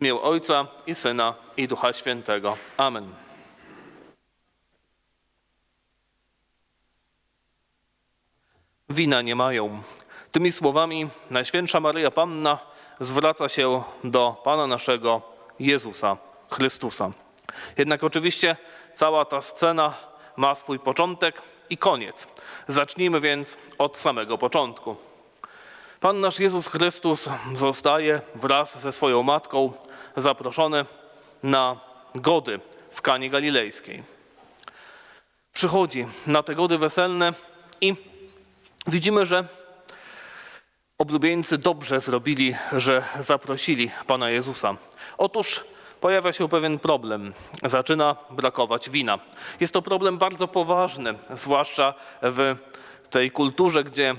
Imię Ojca i Syna i Ducha Świętego. Amen. Wina nie mają. Tymi słowami Najświętsza Maryja Panna zwraca się do Pana naszego Jezusa Chrystusa. Jednak oczywiście cała ta scena ma swój początek i koniec. Zacznijmy więc od samego początku. Pan nasz Jezus Chrystus zostaje wraz ze swoją matką zaproszony na gody w Kanie Galilejskiej. Przychodzi na te gody weselne i widzimy, że oblubieńcy dobrze zrobili, że zaprosili Pana Jezusa. Otóż pojawia się pewien problem. Zaczyna brakować wina. Jest to problem bardzo poważny, zwłaszcza w tej kulturze, gdzie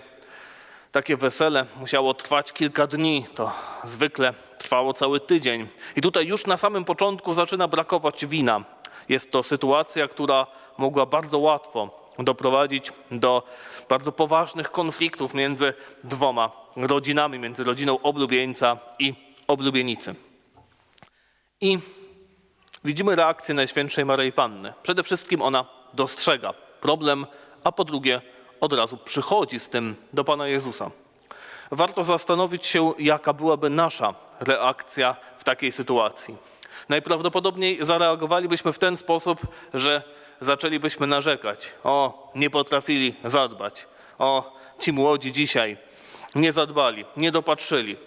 takie wesele musiało trwać kilka dni, to zwykle trwało cały tydzień. I tutaj już na samym początku zaczyna brakować wina. Jest to sytuacja, która mogła bardzo łatwo doprowadzić do bardzo poważnych konfliktów między dwoma rodzinami, między rodziną oblubieńca i oblubienicy. I widzimy reakcję Najświętszej Maryi Panny. Przede wszystkim ona dostrzega problem, a po drugie od razu przychodzi z tym do Pana Jezusa. Warto zastanowić się, jaka byłaby nasza reakcja w takiej sytuacji. Najprawdopodobniej zareagowalibyśmy w ten sposób, że zaczęlibyśmy narzekać. O, nie potrafili zadbać. O, ci młodzi dzisiaj nie zadbali, nie dopatrzyli.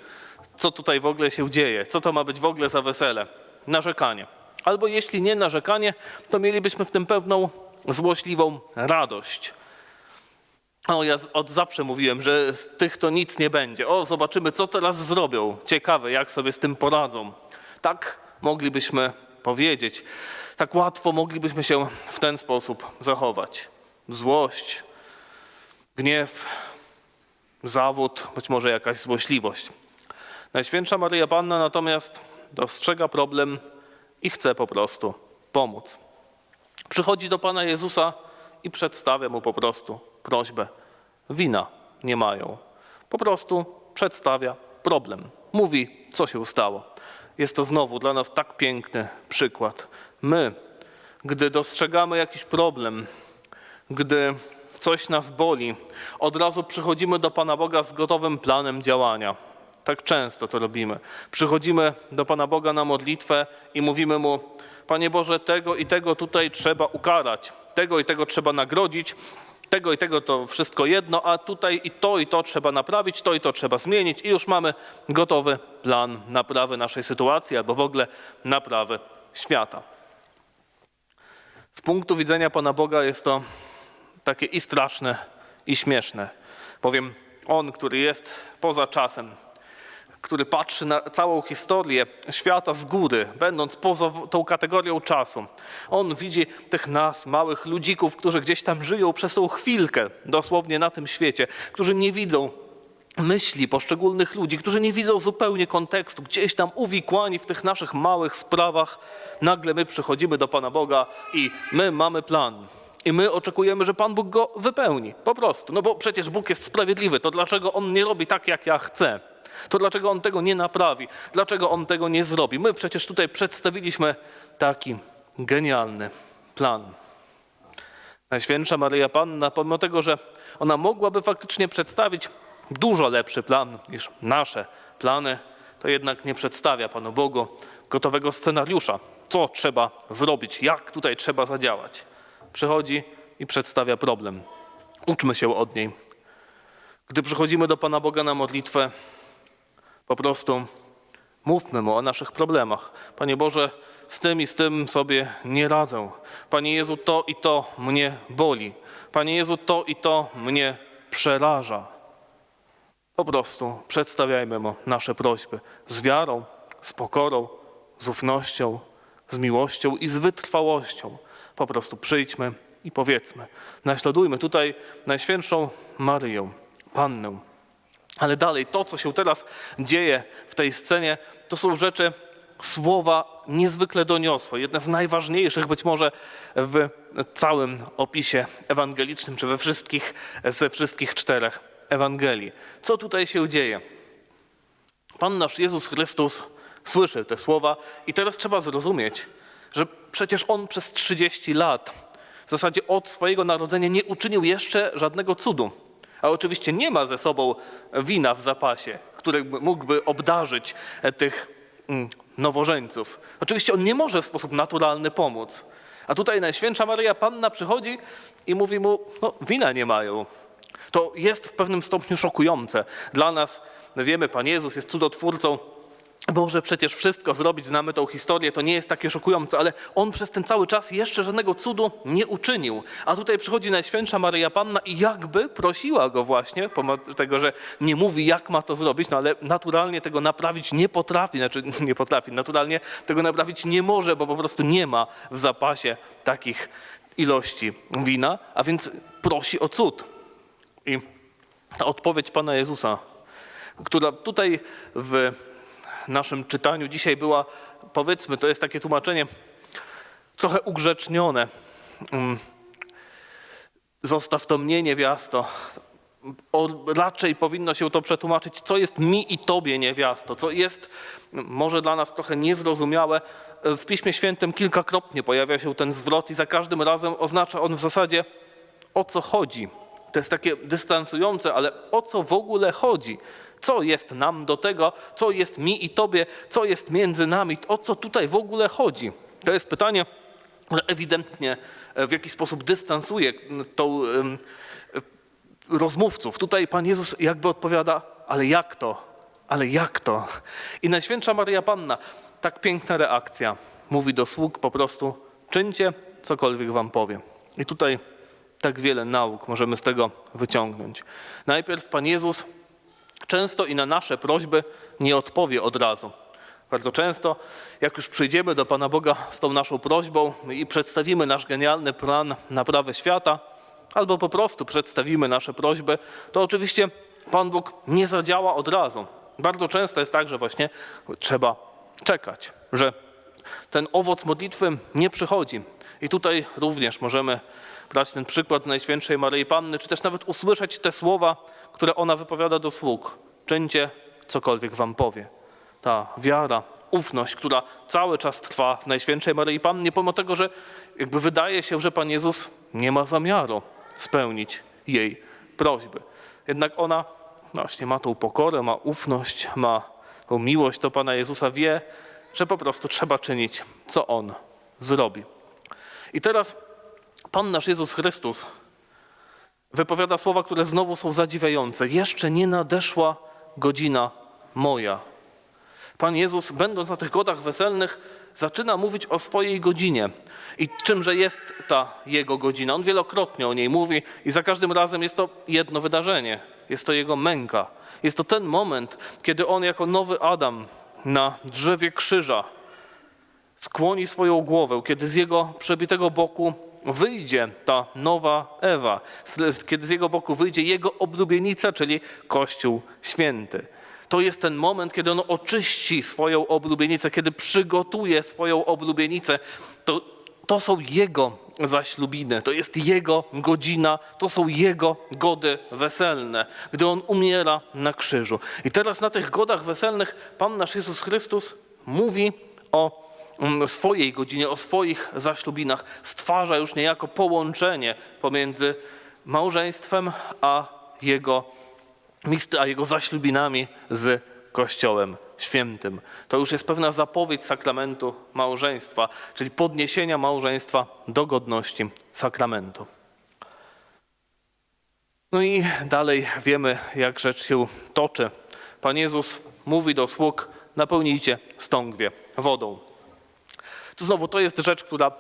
Co tutaj w ogóle się dzieje? Co to ma być w ogóle za wesele? Narzekanie. Albo jeśli nie narzekanie, to mielibyśmy w tym pewną złośliwą radość. O, ja od zawsze mówiłem, że z tych to nic nie będzie. O, zobaczymy, co teraz zrobią. Ciekawe, jak sobie z tym poradzą. Tak moglibyśmy powiedzieć. Tak łatwo moglibyśmy się w ten sposób zachować. Złość, gniew, zawód, być może jakaś złośliwość. Najświętsza Maryja Panna natomiast dostrzega problem i chce po prostu pomóc. Przychodzi do Pana Jezusa i przedstawia mu po prostu prośbę. Wina nie mają. Po prostu przedstawia problem. Mówi, co się stało. Jest to znowu dla nas tak piękny przykład. My, gdy dostrzegamy jakiś problem, gdy coś nas boli, od razu przychodzimy do Pana Boga z gotowym planem działania. Tak często to robimy. Przychodzimy do Pana Boga na modlitwę i mówimy Mu: Panie Boże, tego i tego tutaj trzeba ukarać, tego i tego trzeba nagrodzić, tego i tego to wszystko jedno, a tutaj i to i to trzeba naprawić, to i to trzeba zmienić, i już mamy gotowy plan naprawy naszej sytuacji albo w ogóle naprawy świata. Z punktu widzenia Pana Boga jest to takie i straszne, i śmieszne. Bowiem On, który jest poza czasem, który patrzy na całą historię świata z góry, będąc poza tą kategorią czasu. On widzi tych nas, małych ludzików, którzy gdzieś tam żyją przez tą chwilkę, dosłownie na tym świecie, którzy nie widzą myśli poszczególnych ludzi, którzy nie widzą zupełnie kontekstu, gdzieś tam uwikłani w tych naszych małych sprawach. Nagle my przychodzimy do Pana Boga i my mamy plan. I my oczekujemy, że Pan Bóg go wypełni. Po prostu. No bo przecież Bóg jest sprawiedliwy. To dlaczego On nie robi tak, jak ja chcę? To dlaczego On tego nie naprawi? Dlaczego On tego nie zrobi? My przecież tutaj przedstawiliśmy taki genialny plan. Najświętsza Maryja Panna, pomimo tego, że ona mogłaby faktycznie przedstawić dużo lepszy plan niż nasze plany, to jednak nie przedstawia Panu Bogu gotowego scenariusza, co trzeba zrobić, jak tutaj trzeba zadziałać. Przychodzi i przedstawia problem. Uczmy się od niej. Gdy przychodzimy do Pana Boga na modlitwę, po prostu mówmy Mu o naszych problemach. Panie Boże, z tym i z tym sobie nie radzę. Panie Jezu, to i to mnie boli. Panie Jezu, to i to mnie przeraża. Po prostu przedstawiajmy Mu nasze prośby z wiarą, z pokorą, z ufnością, z miłością i z wytrwałością. Po prostu przyjdźmy i powiedzmy. Naśladujmy tutaj Najświętszą Maryję, Pannę. Ale dalej, to, co się teraz dzieje w tej scenie, to są rzeczy, słowa niezwykle doniosłe, jedne z najważniejszych być może w całym opisie ewangelicznym, czy we wszystkich, ze wszystkich czterech Ewangelii. Co tutaj się dzieje? Pan nasz Jezus Chrystus słyszy te słowa i teraz trzeba zrozumieć, że przecież on przez 30 lat, w zasadzie od swojego narodzenia, nie uczynił jeszcze żadnego cudu. A oczywiście nie ma ze sobą wina w zapasie, który mógłby obdarzyć e, tych mm, nowożeńców. Oczywiście on nie może w sposób naturalny pomóc. A tutaj Najświętsza Maryja Panna przychodzi i mówi mu, no wina nie mają. To jest w pewnym stopniu szokujące. Dla nas, my wiemy, Pan Jezus jest cudotwórcą, może przecież wszystko zrobić, znamy tą historię, to nie jest takie szokujące, ale on przez ten cały czas jeszcze żadnego cudu nie uczynił. A tutaj przychodzi Najświętsza Maryja Panna i jakby prosiła go właśnie, pomimo tego, że nie mówi jak ma to zrobić, no ale naturalnie tego naprawić nie potrafi, znaczy nie potrafi, naturalnie tego naprawić nie może, bo po prostu nie ma w zapasie takich ilości wina, a więc prosi o cud. I ta odpowiedź Pana Jezusa, która tutaj w naszym czytaniu dzisiaj była, powiedzmy, to jest takie tłumaczenie trochę ugrzecznione. Mm. Zostaw to mnie, niewiasto. O, raczej powinno się to przetłumaczyć, co jest mi i tobie, niewiasto, co jest może dla nas trochę niezrozumiałe. W Piśmie Świętym kilkakrotnie pojawia się ten zwrot i za każdym razem oznacza on w zasadzie o co chodzi. To jest takie dystansujące, ale o co w ogóle chodzi? Co jest nam do tego, co jest mi i tobie, co jest między nami, o co tutaj w ogóle chodzi? To jest pytanie, które ewidentnie e, w jakiś sposób dystansuje tą rozmówców. Tutaj Pan Jezus jakby odpowiada, ale jak to? Ale jak to? I Najświętsza Maria Panna, tak piękna reakcja, mówi do sług po prostu, czyńcie cokolwiek wam powiem. I tutaj tak wiele nauk możemy z tego wyciągnąć. Najpierw Pan Jezus często i na nasze prośby nie odpowie od razu. Bardzo często, jak już przyjdziemy do Pana Boga z tą naszą prośbą i przedstawimy nasz genialny plan naprawy świata, albo po prostu przedstawimy nasze prośby, to oczywiście Pan Bóg nie zadziała od razu. Bardzo często jest tak, że właśnie trzeba czekać, że ten owoc modlitwy nie przychodzi. I tutaj również możemy brać ten przykład z Najświętszej Maryi Panny, czy też nawet usłyszeć te słowa, które ona wypowiada do sług. Czyńcie cokolwiek wam powie. Ta wiara, ufność, która cały czas trwa w Najświętszej Maryi Pannie, pomimo tego, że jakby wydaje się, że Pan Jezus nie ma zamiaru spełnić jej prośby. Jednak ona właśnie ma tą pokorę, ma ufność, ma tą miłość do Pana Jezusa, wie, że po prostu trzeba czynić, co On zrobi. I teraz Pan nasz Jezus Chrystus wypowiada słowa, które znowu są zadziwiające. Jeszcze nie nadeszła godzina moja. Pan Jezus, będąc na tych godach weselnych, zaczyna mówić o swojej godzinie i czymże jest ta jego godzina. On wielokrotnie o niej mówi i za każdym razem jest to jedno wydarzenie. Jest to jego męka. Jest to ten moment, kiedy on jako nowy Adam na drzewie krzyża skłoni swoją głowę, kiedy z jego przebitego boku wyjdzie ta nowa Ewa, kiedy z jego boku wyjdzie jego oblubienica, czyli Kościół Święty. To jest ten moment, kiedy on oczyści swoją oblubienicę, kiedy przygotuje swoją oblubienicę. To, to są jego zaślubiny, to jest jego godzina, to są jego gody weselne, gdy on umiera na krzyżu. I teraz na tych godach weselnych Pan nasz Jezus Chrystus mówi o swojej godzinie, o swoich zaślubinach, stwarza już niejako połączenie pomiędzy małżeństwem a jego, a jego zaślubinami z Kościołem Świętym. To już jest pewna zapowiedź sakramentu małżeństwa, czyli podniesienia małżeństwa do godności sakramentu. No i dalej wiemy, jak rzecz się toczy. Pan Jezus mówi do sług: napełnijcie stągwie wodą. To znowu to jest rzecz, która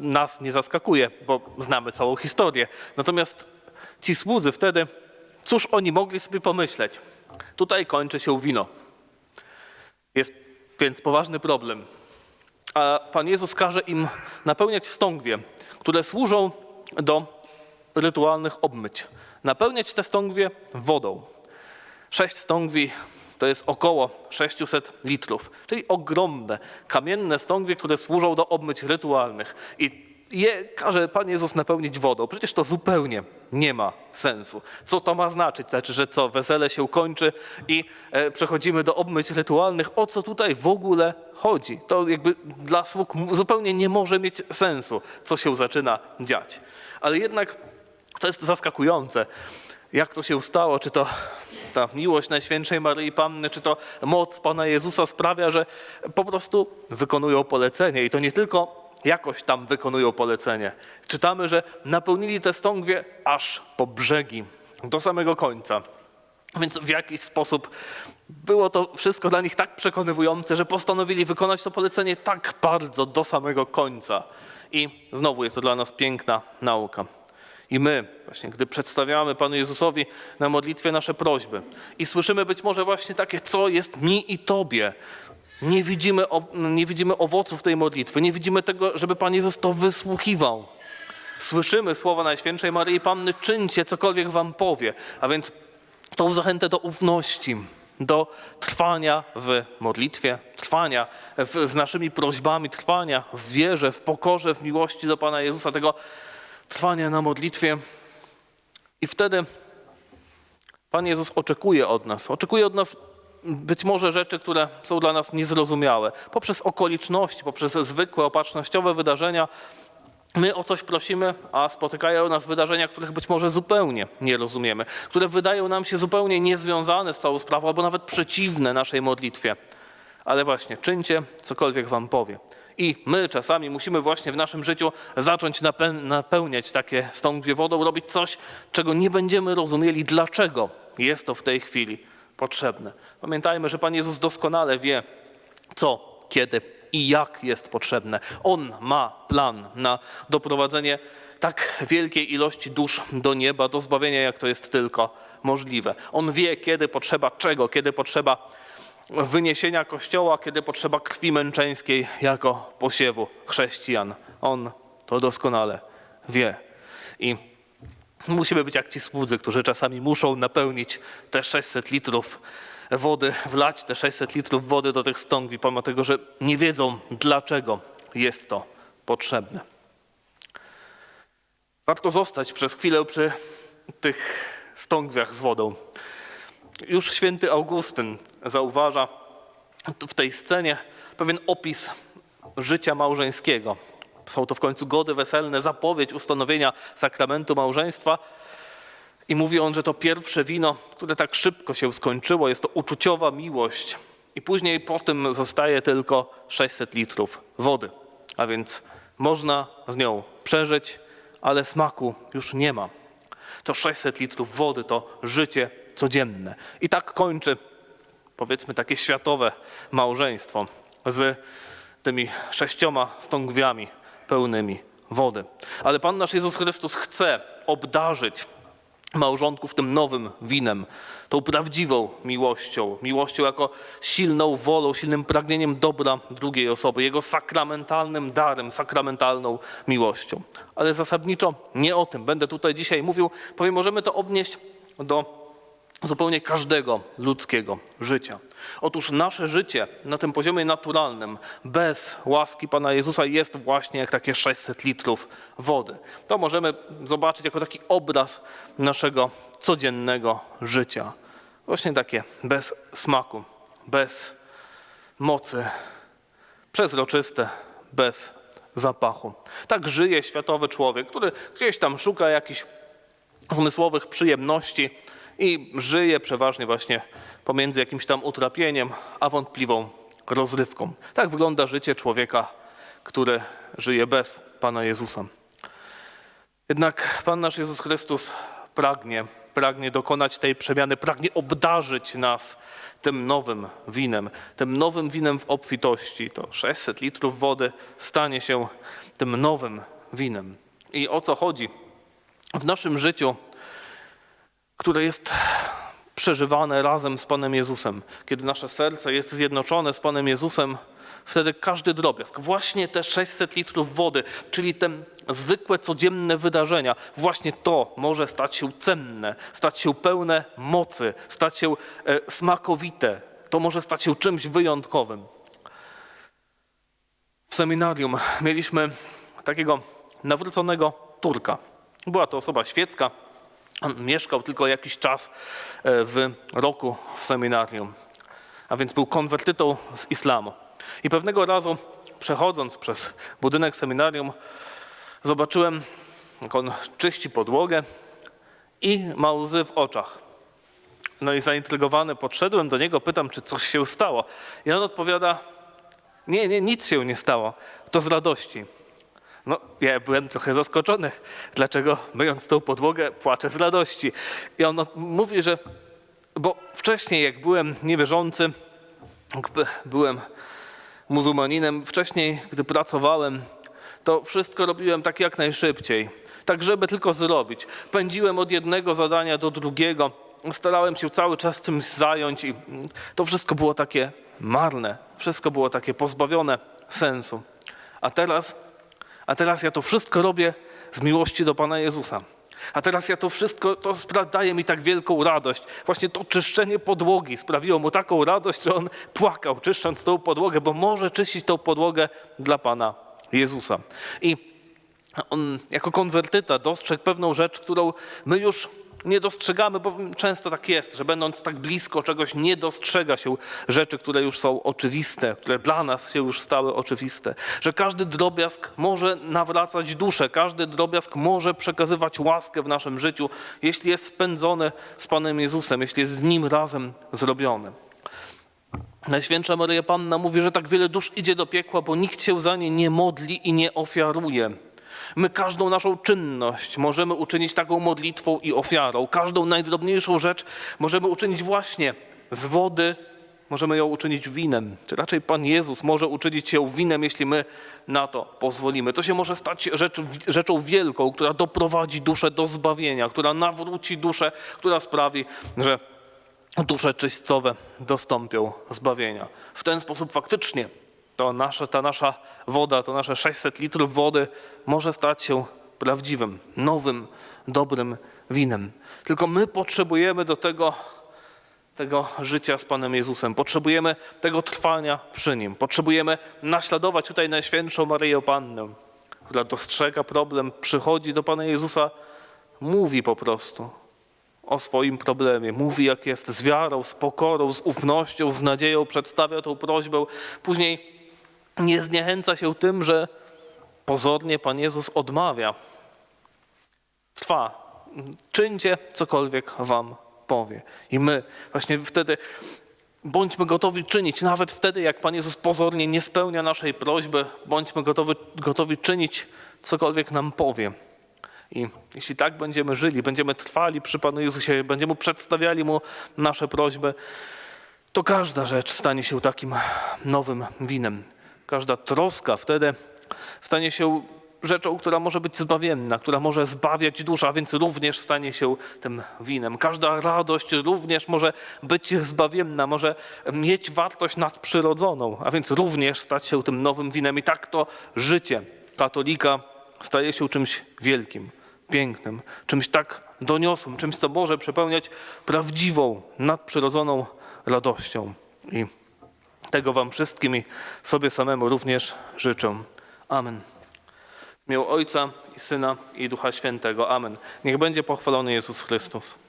nas nie zaskakuje, bo znamy całą historię. Natomiast ci słudzy wtedy, cóż oni mogli sobie pomyśleć? Tutaj kończy się wino. Jest więc poważny problem. A Pan Jezus każe im napełniać stągwie, które służą do rytualnych obmyć. Napełniać te stągwie wodą. Sześć stągwi to jest około 600 litrów, czyli ogromne kamienne stągwie, które służą do obmyć rytualnych. I je każe Pan Jezus napełnić wodą. Przecież to zupełnie nie ma sensu. Co to ma znaczyć? Znaczy, że co, wesele się kończy i e, przechodzimy do obmyć rytualnych. O co tutaj w ogóle chodzi? To jakby dla sług zupełnie nie może mieć sensu, co się zaczyna dziać. Ale jednak to jest zaskakujące, jak to się stało, czy to ta miłość Najświętszej Maryi Panny, czy to moc Pana Jezusa sprawia, że po prostu wykonują polecenie i to nie tylko jakoś tam wykonują polecenie. Czytamy, że napełnili te stągwie aż po brzegi, do samego końca. Więc w jakiś sposób było to wszystko dla nich tak przekonywujące, że postanowili wykonać to polecenie tak bardzo do samego końca. I znowu jest to dla nas piękna nauka. I my, właśnie, gdy przedstawiamy Panu Jezusowi na modlitwie nasze prośby i słyszymy być może właśnie takie, co jest mi i Tobie, nie widzimy, nie widzimy owoców tej modlitwy, nie widzimy tego, żeby Pan Jezus to wysłuchiwał. Słyszymy słowa Najświętszej Maryi Panny, czyńcie cokolwiek wam powie. A więc tą zachętę do ufności, do trwania w modlitwie, trwania w, z naszymi prośbami, trwania w wierze, w pokorze, w miłości do Pana Jezusa, tego trwania na modlitwie. I wtedy Pan Jezus oczekuje od nas, oczekuje od nas być może rzeczy, które są dla nas niezrozumiałe. Poprzez okoliczności, poprzez zwykłe, opatrznościowe wydarzenia, My o coś prosimy, a spotykają nas wydarzenia, których być może zupełnie nie rozumiemy, które wydają nam się zupełnie niezwiązane z całą sprawą, albo nawet przeciwne naszej modlitwie. Ale właśnie, czyńcie cokolwiek wam powie. I my czasami musimy właśnie w naszym życiu zacząć nape- napełniać takie stągwie wodą, robić coś, czego nie będziemy rozumieli, dlaczego jest to w tej chwili potrzebne. Pamiętajmy, że Pan Jezus doskonale wie, co, kiedy i jak jest potrzebne. On ma plan na doprowadzenie tak wielkiej ilości dusz do nieba, do zbawienia, jak to jest tylko możliwe. On wie, kiedy potrzeba czego, kiedy potrzeba wyniesienia Kościoła, kiedy potrzeba krwi męczeńskiej jako posiewu chrześcijan. On to doskonale wie. I Musimy być jak ci słudzy, którzy czasami muszą napełnić te 600 litrów wody, wlać te 600 litrów wody do tych stągwi, pomimo tego, że nie wiedzą, dlaczego jest to potrzebne. Warto zostać przez chwilę przy tych stągwiach z wodą. Już święty Augustyn zauważa w tej scenie pewien opis życia małżeńskiego. Są to w końcu gody weselne, zapowiedź ustanowienia sakramentu małżeństwa. I mówi on, że to pierwsze wino, które tak szybko się skończyło, jest to uczuciowa miłość. I później po tym zostaje tylko 600 litrów wody. A więc można z nią przeżyć, ale smaku już nie ma. To 600 litrów wody to życie codzienne. I tak kończy, powiedzmy, takie światowe małżeństwo z tymi sześcioma stągwiami pełnymi wody. Ale Pan nasz Jezus Chrystus chce obdarzyć małżonków tym nowym winem, tą prawdziwą miłością, miłością jako silną wolą, silnym pragnieniem dobra drugiej osoby, jego sakramentalnym darem, sakramentalną miłością. Ale zasadniczo nie o tym będę tutaj dzisiaj mówił, powiem, możemy to odnieść do zupełnie każdego ludzkiego życia. Otóż nasze życie na tym poziomie naturalnym, bez łaski Pana Jezusa, jest właśnie jak takie 600 litrów wody. To możemy zobaczyć jako taki obraz naszego codziennego życia. Właśnie takie bez smaku, bez mocy, przezroczyste, bez zapachu. Tak żyje światowy człowiek, który gdzieś tam szuka jakichś zmysłowych przyjemności i żyje przeważnie właśnie pomiędzy jakimś tam utrapieniem a wątpliwą rozrywką. Tak wygląda życie człowieka, który żyje bez Pana Jezusa. Jednak Pan nasz Jezus Chrystus pragnie, pragnie dokonać tej przemiany, pragnie obdarzyć nas tym nowym winem, tym nowym winem w obfitości. To 600 litrów wody stanie się tym nowym winem. I o co chodzi? W naszym życiu które jest przeżywane razem z Panem Jezusem. Kiedy nasze serce jest zjednoczone z Panem Jezusem, wtedy każdy drobiazg, właśnie te 600 litrów wody, czyli te zwykłe, codzienne wydarzenia, właśnie to może stać się cenne, stać się pełne mocy, stać się e, smakowite. To może stać się czymś wyjątkowym. W seminarium mieliśmy takiego nawróconego Turka. Była to osoba świecka, on mieszkał tylko jakiś czas e, w roku w seminarium, a więc był konwertytą z islamu. I pewnego razu, przechodząc przez budynek seminarium, zobaczyłem, jak on czyści podłogę i ma łzy w oczach. No i zaintrygowany podszedłem do niego, pytam, czy coś się stało. I on odpowiada, nie, nie, nic się nie stało, to z radości. No, ja byłem trochę zaskoczony, dlaczego myjąc tą podłogę płaczę z radości. I on mówi, że bo wcześniej jak byłem niewierzący, byłem muzułmaninem, wcześniej gdy pracowałem, to wszystko robiłem tak jak najszybciej, tak żeby tylko zrobić. Pędziłem od jednego zadania do drugiego, starałem się cały czas czymś zająć i to wszystko było takie marne, wszystko było takie pozbawione sensu. A teraz, teraz ja to wszystko robię z miłości do Pana Jezusa. A teraz ja to wszystko, to daje mi tak wielką radość. Właśnie to czyszczenie podłogi sprawiło mu taką radość, że on płakał, czyszcząc tą podłogę, bo może czyścić tą podłogę dla Pana Jezusa. I on jako konwertyta dostrzegł pewną rzecz, którą my już nie dostrzegamy, bo często tak jest, że będąc tak blisko czegoś nie dostrzega się rzeczy, które już są oczywiste, które dla nas się już stały oczywiste. Że każdy drobiazg może nawracać duszę, każdy drobiazg może przekazywać łaskę w naszym życiu, jeśli jest spędzony z Panem Jezusem, jeśli jest z Nim razem zrobiony. Najświętsza Maryja Panna mówi, że tak wiele dusz idzie do piekła, bo nikt się za nie nie modli i nie ofiaruje. My każdą naszą czynność możemy uczynić taką modlitwą i ofiarą. Każdą najdrobniejszą rzecz możemy uczynić właśnie z wody, możemy ją uczynić winem. Czy raczej Pan Jezus może uczynić ją winem, jeśli my na to pozwolimy. To się może stać rzecz, rzeczą wielką, która doprowadzi duszę do zbawienia, która nawróci duszę, która sprawi, że dusze czyśćcowe dostąpią zbawienia. W ten sposób faktycznie to nasze, ta nasza woda, to nasze 600 litrów wody może stać się prawdziwym, nowym, dobrym winem. Tylko my potrzebujemy do tego, tego życia z Panem Jezusem. Potrzebujemy tego trwania przy Nim. Potrzebujemy naśladować tutaj Najświętszą Maryję Pannę, która dostrzega problem, przychodzi do Pana Jezusa, mówi po prostu o swoim problemie. Mówi, jak jest z wiarą, z pokorą, z ufnością, z nadzieją, przedstawia tą prośbę. Później nie zniechęca się tym, że pozornie Pan Jezus odmawia. Trwa. Czyńcie cokolwiek wam powie. I my właśnie wtedy bądźmy gotowi czynić, nawet wtedy, jak Pan Jezus pozornie nie spełnia naszej prośby, bądźmy gotowi, gotowi czynić cokolwiek nam powie. I jeśli tak będziemy żyli, będziemy trwali przy Panu Jezusie, będziemy przedstawiali Mu nasze prośby, to każda rzecz stanie się takim nowym winem. Każda troska wtedy stanie się rzeczą, która może być zbawienna, która może zbawiać duszę, a więc również stanie się tym winem. Każda radość również może być zbawienna, może mieć wartość nadprzyrodzoną, a więc również stać się tym nowym winem. I tak to życie katolika staje się czymś wielkim, pięknym, czymś tak doniosłym, czymś, co może przepełniać prawdziwą, nadprzyrodzoną radością. I tego Wam wszystkim i sobie samemu również życzę. Amen. W imię Ojca i Syna i Ducha Świętego. Amen. Niech będzie pochwalony Jezus Chrystus.